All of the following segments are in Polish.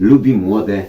lubi młode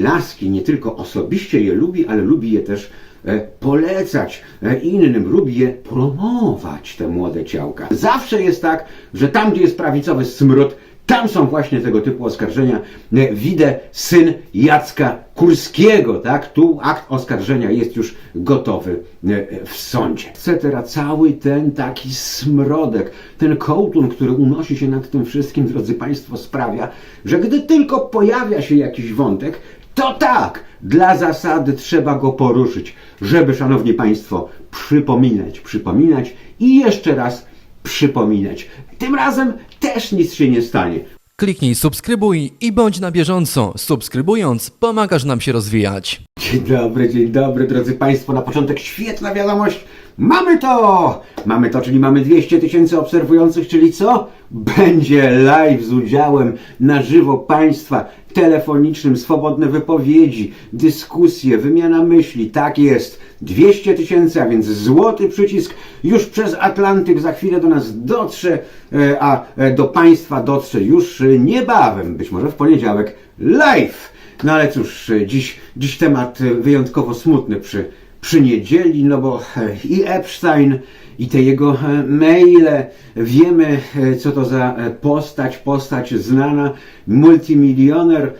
laski. Nie tylko osobiście je lubi, ale lubi je też e, polecać e, innym, lubi je promować, te młode ciałka. Zawsze jest tak, że tam, gdzie jest prawicowy smród, tam są właśnie tego typu oskarżenia. E, Widzę syn Jacka Kurskiego, tak? Tu akt oskarżenia jest już gotowy e, w sądzie. Etc. Cały ten taki smrodek, ten kołtun, który unosi się nad tym wszystkim, drodzy Państwo, sprawia, że gdy tylko pojawia się jakiś wątek, to tak, dla zasady trzeba go poruszyć, żeby, Szanowni Państwo, przypominać, przypominać i jeszcze raz przypominać. Tym razem też nic się nie stanie. Kliknij subskrybuj i bądź na bieżąco. Subskrybując, pomagasz nam się rozwijać. Dzień dobry, dzień dobry, drodzy Państwo. Na początek świetna wiadomość. Mamy to! Mamy to, czyli mamy 200 tysięcy obserwujących, czyli co? Będzie live z udziałem na żywo Państwa, telefonicznym, swobodne wypowiedzi, dyskusje, wymiana myśli. Tak jest. 200 tysięcy, a więc złoty przycisk już przez Atlantyk za chwilę do nas dotrze, e, a e, do Państwa dotrze już niebawem, być może w poniedziałek, live. No ale cóż, dziś, dziś temat wyjątkowo smutny przy, przy niedzieli, no bo e, i Epstein, i te jego e, maile, wiemy e, co to za postać, postać znana, multimilioner,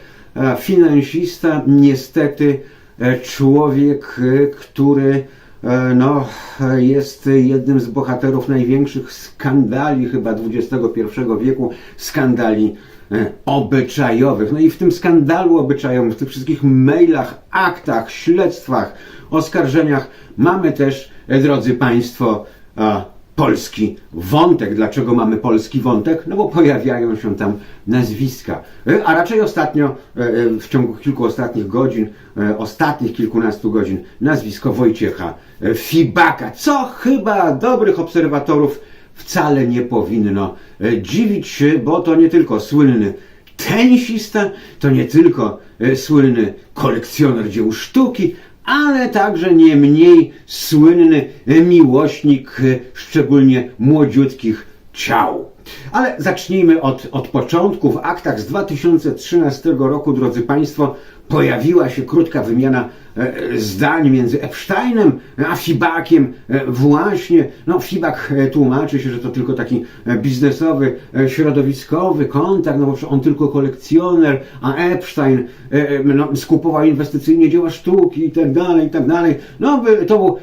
finansista, niestety człowiek, który no, jest jednym z bohaterów największych skandali chyba XXI wieku, skandali obyczajowych. No i w tym skandalu obyczajowym, w tych wszystkich mailach, aktach, śledztwach, oskarżeniach mamy też, e, drodzy Państwo, a, polski wątek. Dlaczego mamy polski wątek? No bo pojawiają się tam nazwiska. E, A raczej ostatnio, e, e, w ciągu kilku ostatnich godzin, e, ostatnich kilkunastu godzin, nazwisko Wojciecha e, Fibaka, co chyba dobrych obserwatorów wcale nie powinno e, dziwić się, bo to nie tylko słynny tenisista, to nie tylko e, słynny kolekcjoner dzieł sztuki, ale także nie mniej słynny e, miłośnik szczególnie młodziutkich ciał. Ale zacznijmy od, od początku. W aktach z 2013 roku, drodzy Państwo, pojawiła się krótka wymiana e, zdań między Epsteinem a Fibakiem. E, Właśnie, no Fibak e, tłumaczy się, że to tylko taki biznesowy, środowiskowy kontakt, no bo on tylko kolekcjoner, a Epstein no, skupował inwestycyjnie dzieła sztuki i tak dalej, i tak dalej. No to był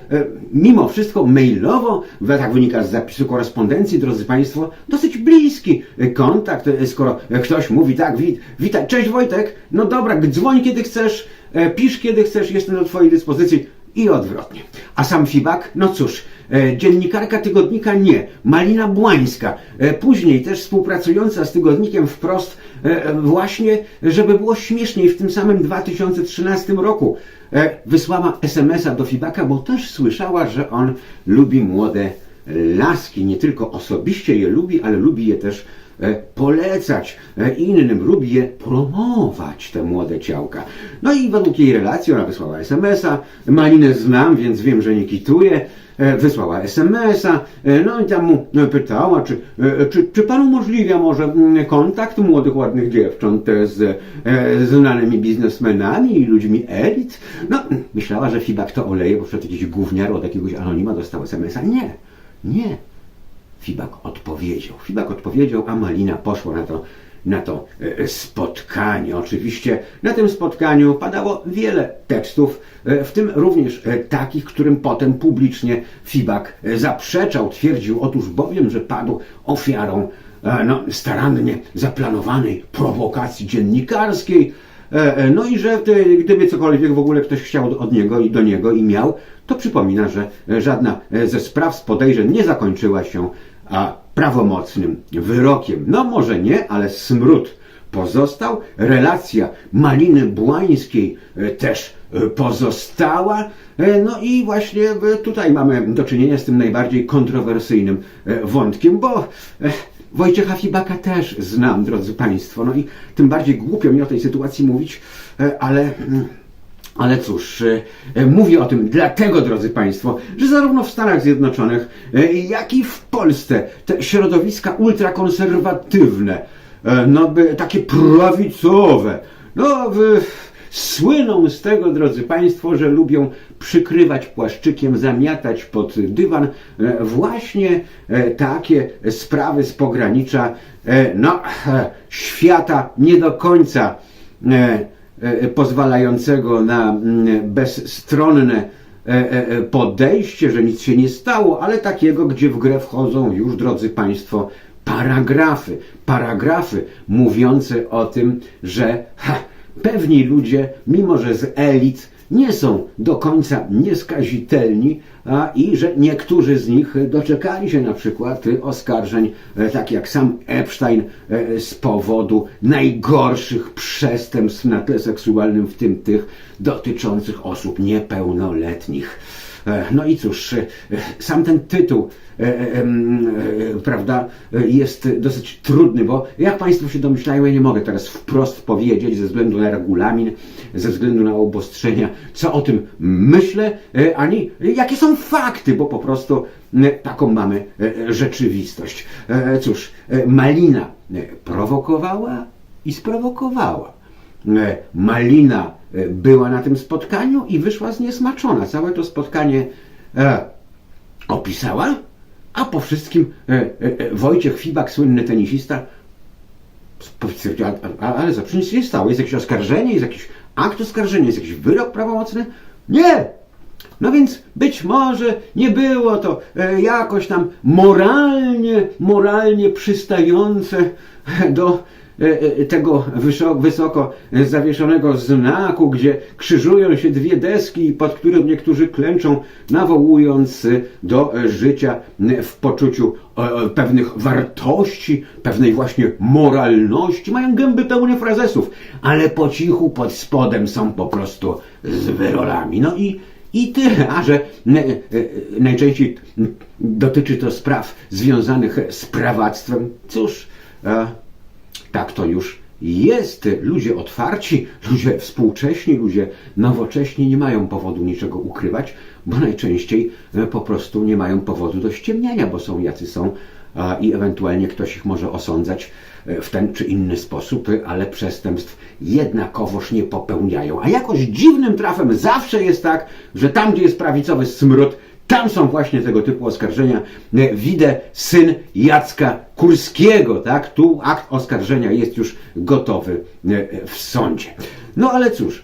mimo wszystko mailowo, tak wynika z zapisu korespondencji, drodzy Państwo, dosyć bliski kontakt, skoro ktoś mówi tak, wit, witaj, cześć Wojtek, no dobra, dzwoń kiedy chcesz, e, pisz kiedy chcesz, jestem do Twojej dyspozycji i odwrotnie. A sam Fibak, no cóż, e, dziennikarka tygodnika nie, Malina Błańska, e, później też współpracująca z tygodnikiem wprost, właśnie, żeby było śmieszniej, w tym samym 2013 roku wysłała SMS-a do Fibaka, bo też słyszała, że on lubi młode laski. Nie tylko osobiście je lubi, ale lubi je też polecać e, innym, lubi je promować, te młode ciałka. No i według jej relacji ona wysłała SMS-a, Malinę znam, więc wiem, że nie kituje, E, wysłała SMS-a, e, no i tam mu e, pytała, czy, e, czy, czy pan umożliwia może mm, kontakt młodych, ładnych dziewcząt e, z e, znanymi biznesmenami i ludźmi elit? No, myślała, że Fibak to oleje, bo przed jakiś gówniar od jakiegoś anonima dostał SMS-a. Nie, nie. Fibak odpowiedział. Fibak odpowiedział, a Malina poszła na to, na to e, spotkanie. Oczywiście na tym spotkaniu padało wiele tekstów, e, w tym również e, takich, którym potem publicznie Fibak e, zaprzeczał. Twierdził otóż bowiem, że padł ofiarą e, no, starannie zaplanowanej prowokacji dziennikarskiej. E, e, No i że gdyby cokolwiek w ogóle ktoś chciał od niego i do niego i miał, to przypomina, że e, żadna e, ze spraw z podejrzeń nie zakończyła się a, prawomocnym wyrokiem. No może nie, ale smród pozostał. Relacja Maliny Błańskiej e, też pozostała. No i właśnie tutaj mamy do czynienia z tym najbardziej kontrowersyjnym wątkiem, bo Wojciecha Fibaka też znam, drodzy Państwo. No i tym bardziej głupio mi o tej sytuacji mówić, ale. Ale cóż, e, e, mówię o tym dlatego, drodzy Państwo, że zarówno w Stanach Zjednoczonych, e, jak i w Polsce te środowiska ultrakonserwatywne no by takie prawicowe. No, w, słyną z tego, drodzy Państwo, że lubią przykrywać płaszczykiem, zamiatać pod dywan właśnie takie sprawy z pogranicza, no, świata nie do końca pozwalającego na mm, bezstronne e, e, e, podejście, że nic się nie stało, ale takiego, gdzie w grę wchodzą już, drodzy Państwo, paragrafy. Paragrafy mówiące o tym, że ha, pewni ludzie, mimo że z elit, nie są do końca nieskazitelni, a i że niektórzy z nich doczekali się na przykład oskarżeń, e, tak jak sam Epstein, e, z powodu najgorszych przestępstw na tle seksualnym, w tym tych dotyczących osób niepełnoletnich. E, No i cóż, sam ten tytuł, prawda, jest dosyć trudny, bo jak Państwo się domyślają, ja nie mogę teraz wprost powiedzieć ze względu na regulamin, ze względu na obostrzenia, co o tym myślę, e, ani jakie są fakty, bo po prostu e, taką mamy e, rzeczywistość. Cóż, Malina prowokowała i sprowokowała. Malina była na tym spotkaniu i wyszła zniesmaczona. Całe to spotkanie opisała, a po wszystkim Wojciech Fibak, słynny tenisista, ale za nie stało. Jest jakieś oskarżenie, jest jakiś akt oskarżenia, jest jakiś wyrok prawomocny? Nie! No więc być może nie było to e, jakoś tam moralnie, moralnie przystające do tego wysoko, zawieszonego znaku, gdzie krzyżują się dwie deski, pod którym niektórzy klęczą, nawołując e, do e, życia e, w poczuciu e, pewnych wartości, pewnej właśnie moralności. Mają gęby pełne frazesów, ale po cichu pod spodem są po prostu z wyrolami. No i i tyle, a że e, e, najczęściej dotyczy to spraw związanych z prawactwem. Cóż, e, tak to już jest. Ludzie otwarci, ludzie współcześni, ludzie nowocześni nie mają powodu niczego ukrywać, bo najczęściej e, po prostu nie mają powodu do ściemniania, bo są jacy są i ewentualnie ktoś ich może osądzać e, w ten czy inny sposób, ale przestępstw jednakowoż nie popełniają. A jakoś dziwnym trafem zawsze jest tak, że tam, gdzie jest prawicowy smród, tam są właśnie tego typu oskarżenia. E, Widzę syn Jacka Kurskiego, tak? Tu akt oskarżenia jest już gotowy e, w sądzie. No ale cóż,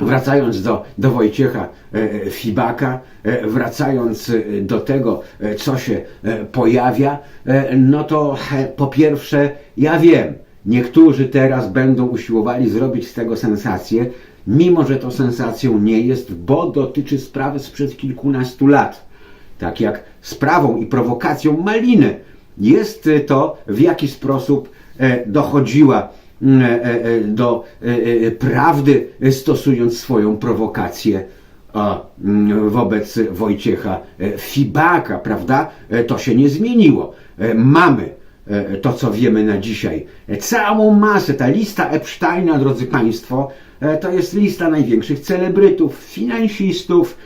Wracając do, do Wojciecha e, Fibaka, e, wracając e, do tego, e, co się e, pojawia, e, no to e, po pierwsze, ja wiem, niektórzy teraz będą usiłowali zrobić z tego sensację, mimo że to sensacją nie jest, bo dotyczy sprawy sprzed kilkunastu lat. Tak jak sprawą i prowokacją Maliny jest to, w jaki sposób e, dochodziła mm, e, e, do prawdy, stosując swoją prowokację mm, wobec Wojciecha Fibaka, prawda? To się nie zmieniło. Mamy to, co wiemy na dzisiaj. Całą masę, ta lista Epsteina, drodzy Państwo, to jest lista największych celebrytów, finansistów,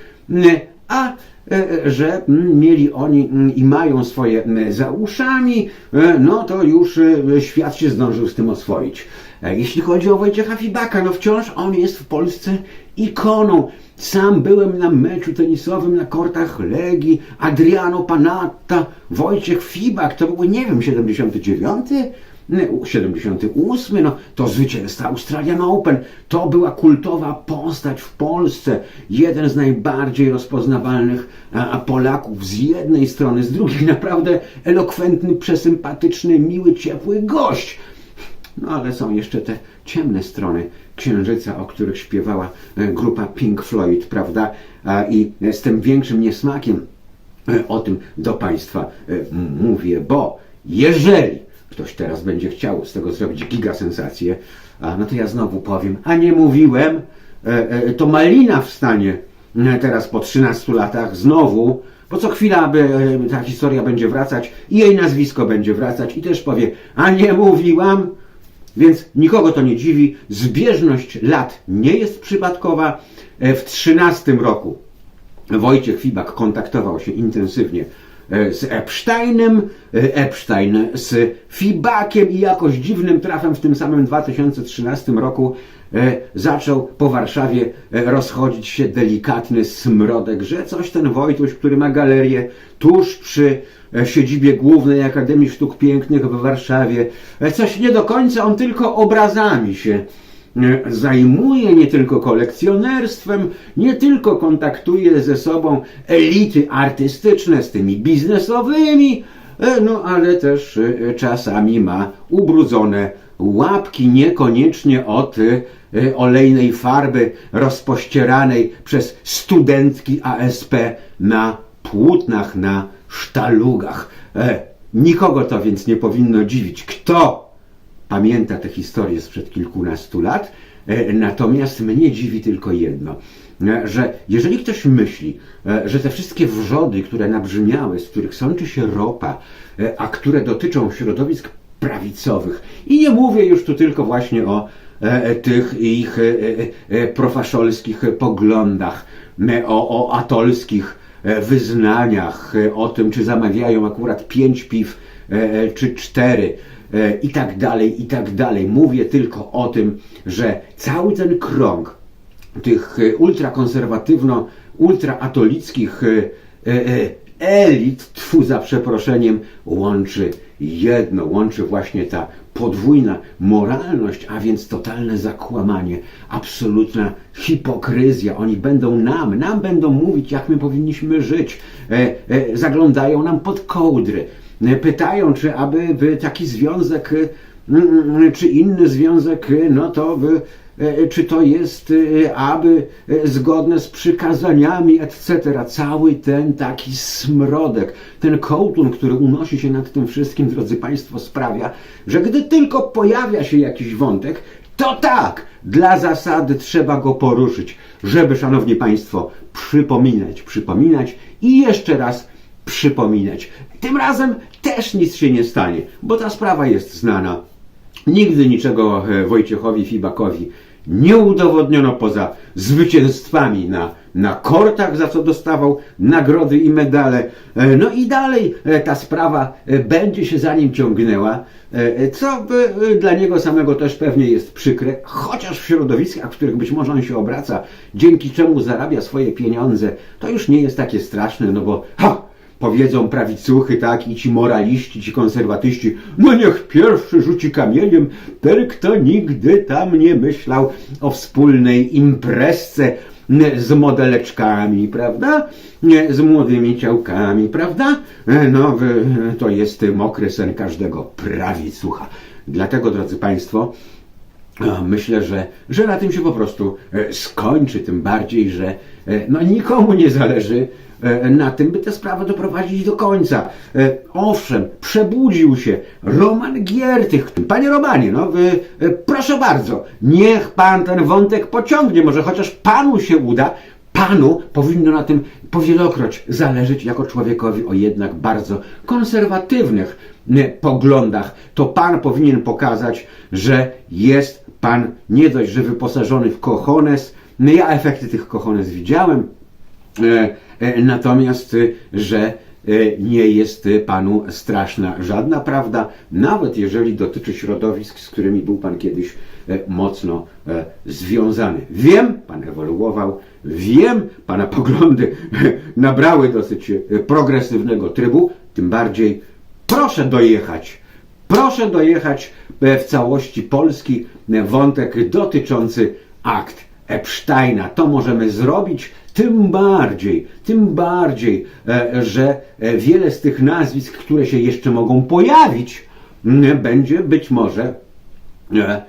a e, że mm, mieli oni i mają swoje za uszami, e, no to już e, świat się zdążył z tym oswoić. E, Jeśli chodzi o Wojciecha Fibaka, no wciąż on jest w Polsce ikoną. Sam byłem na meczu tenisowym na kortach Legii, Adriano Panatta, Wojciech Fibak, to był, nie wiem, 79? Nie, 78, no to zwycięzca Australian Open, to była kultowa postać w Polsce, jeden z najbardziej rozpoznawalnych a, Polaków z jednej strony, z drugiej naprawdę elokwentny, przesympatyczny, miły, ciepły gość. No ale są jeszcze te ciemne strony księżyca, o których śpiewała e, grupa Pink Floyd, prawda? I z tym większym niesmakiem e, o tym do Państwa e, mówię, bo jeżeli ktoś teraz będzie chciał z tego zrobić gigasensację, no to ja znowu powiem, a nie mówiłem, e, e, to Malina wstanie e, teraz po 13 latach znowu, bo co chwila by, ta historia będzie wracać i jej nazwisko będzie wracać i też powie, a nie mówiłam, więc nikogo to nie dziwi. Zbieżność lat nie jest przypadkowa. W 13 roku Wojciech Fibak kontaktował się intensywnie z Epsteinem, e, Epstein z Fibakiem i jakoś dziwnym trafem w tym samym 2013 roku e, zaczął po Warszawie e, rozchodzić się delikatny smrodek, że coś ten Wojtuś, który ma galerię tuż przy e, siedzibie głównej Akademii Sztuk Pięknych w Warszawie, e, coś nie do końca, on tylko obrazami się e, zajmuje nie tylko kolekcjonerstwem, nie tylko kontaktuje ze sobą elity artystyczne z tymi biznesowymi, e, no ale też e, czasami ma ubrudzone łapki, niekoniecznie od e, olejnej farby rozpościeranej przez studentki ASP na płótnach, na sztalugach. E, Nikogo to więc nie powinno dziwić. Kto pamięta tę historię sprzed kilkunastu lat. E, Natomiast mnie dziwi tylko jedno, e, że jeżeli ktoś myśli, e, że te wszystkie wrzody, które nabrzmiały, z których sączy się ropa, a które dotyczą środowisk prawicowych, i nie mówię już tu tylko właśnie o tych ich profaszolskich poglądach, o, o atolskich wyznaniach, o tym, czy zamawiają akurat pięć piw, czy cztery, i tak dalej, i tak dalej. Mówię tylko o tym, że cały ten krąg tych e, ultrakonserwatywno, ultraatolickich e, e, elit, tfu za przeproszeniem, łączy jedno, łączy właśnie ta podwójna moralność, a więc totalne zakłamanie, absolutna hipokryzja. Oni będą nam, nam będą mówić, jak my powinniśmy żyć. E, e, zaglądają nam pod kołdry. E, Pytają, czy aby by taki związek, e, mm, czy inny związek, e, no to czy to jest aby zgodne z przykazaniami, etc. Cały ten taki smrodek, ten kołtun, który unosi się nad tym wszystkim, drodzy Państwo, sprawia, że gdy tylko pojawia się jakiś wątek, to tak, dla zasady trzeba go poruszyć, żeby, Szanowni Państwo, przypominać, przypominać i jeszcze raz przypominać. Tym razem też nic się nie stanie, bo ta sprawa jest znana. Nigdy niczego e, Wojciechowi Fibakowi nie udowodniono poza zwycięstwami na, na kortach, za co dostawał nagrody i medale. E, No i dalej e, ta sprawa będzie się za nim ciągnęła, co dla niego samego też pewnie jest przykre, chociaż w środowiskach, w których być może on się obraca, dzięki czemu zarabia swoje pieniądze, to już nie jest takie straszne, no bo ha! Powiedzą prawicuchy, tak, i ci moraliści, ci konserwatyści, no niech pierwszy rzuci kamieniem ten, kto nigdy tam nie myślał o wspólnej imprezce z modeleczkami, prawda? Z młodymi ciałkami, prawda? E, No, to jest mokry sen każdego prawicucha. Dlatego, drodzy Państwo, a, Myślę, że, że na tym się po prostu e, skończy, tym bardziej, że e, no, nikomu nie zależy e, na tym, by tę sprawę doprowadzić do końca. E, Owszem, przebudził się Roman Giertych. Panie Romanie, no wy, e, proszę bardzo, niech pan ten wątek pociągnie, może chociaż panu się uda. Panu powinno na tym powielokroć zależeć jako człowiekowi o jednak bardzo konserwatywnych e, poglądach. To pan powinien pokazać, że jest pan nie dość, że wyposażony w kochones. No ja efekty tych kochones widziałem. E, Natomiast, e, że e, nie jest e, panu straszna żadna prawda, nawet jeżeli dotyczy środowisk, z którymi był pan kiedyś e, mocno e, związany. Wiem, pan ewoluował, wiem, pana poglądy nabrały dosyć progresywnego trybu, tym bardziej proszę dojechać Proszę dojechać w całości Polski wątek dotyczący akt Epsteina. To możemy zrobić tym bardziej, tym bardziej, e, że e, wiele z tych nazwisk, które się jeszcze mogą pojawić, będzie być może e,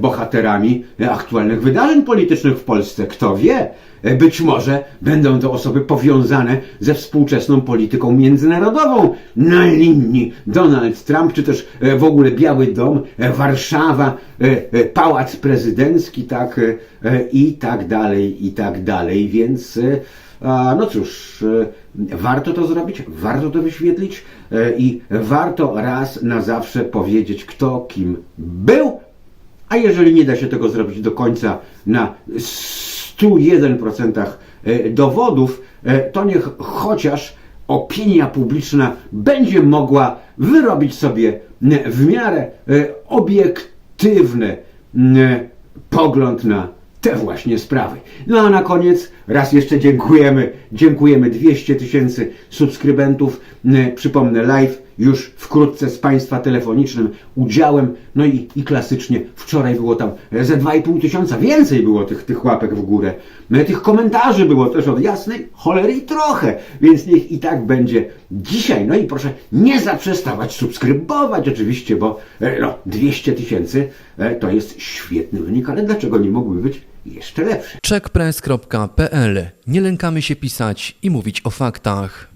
bohaterami e, aktualnych wydarzeń politycznych w Polsce. Kto wie? E, Być może będą to osoby powiązane ze współczesną polityką międzynarodową na linii Donald Trump, czy też e, w ogóle Biały Dom, e, Warszawa, e, e, Pałac Prezydencki, tak e, e, i tak dalej, i tak dalej. Więc e, no cóż, e, warto to zrobić, warto to wyświetlić e, i warto raz na zawsze powiedzieć, kto kim był, a jeżeli nie da się tego zrobić do końca na 101% e, dowodów, e, to niech chociaż opinia publiczna będzie mogła wyrobić sobie w miarę e, obiektywny pogląd na te właśnie sprawy. No a na koniec raz jeszcze dziękujemy. Dziękujemy 200 tysięcy subskrybentów. Przypomnę, live już wkrótce z Państwa telefonicznym udziałem. No i, i klasycznie wczoraj było tam ze 2,5 tysiąca. Więcej było tych, tych łapek w górę. M, Tych komentarzy było też od jasnej cholery i trochę. Więc niech i tak będzie dzisiaj. No i proszę nie zaprzestawać subskrybować oczywiście, bo e, no, 200 tysięcy e, to jest świetny wynik, ale dlaczego nie mogły być jeszcze lepsze? Checkpress.pl Nie lękamy się pisać i mówić o faktach.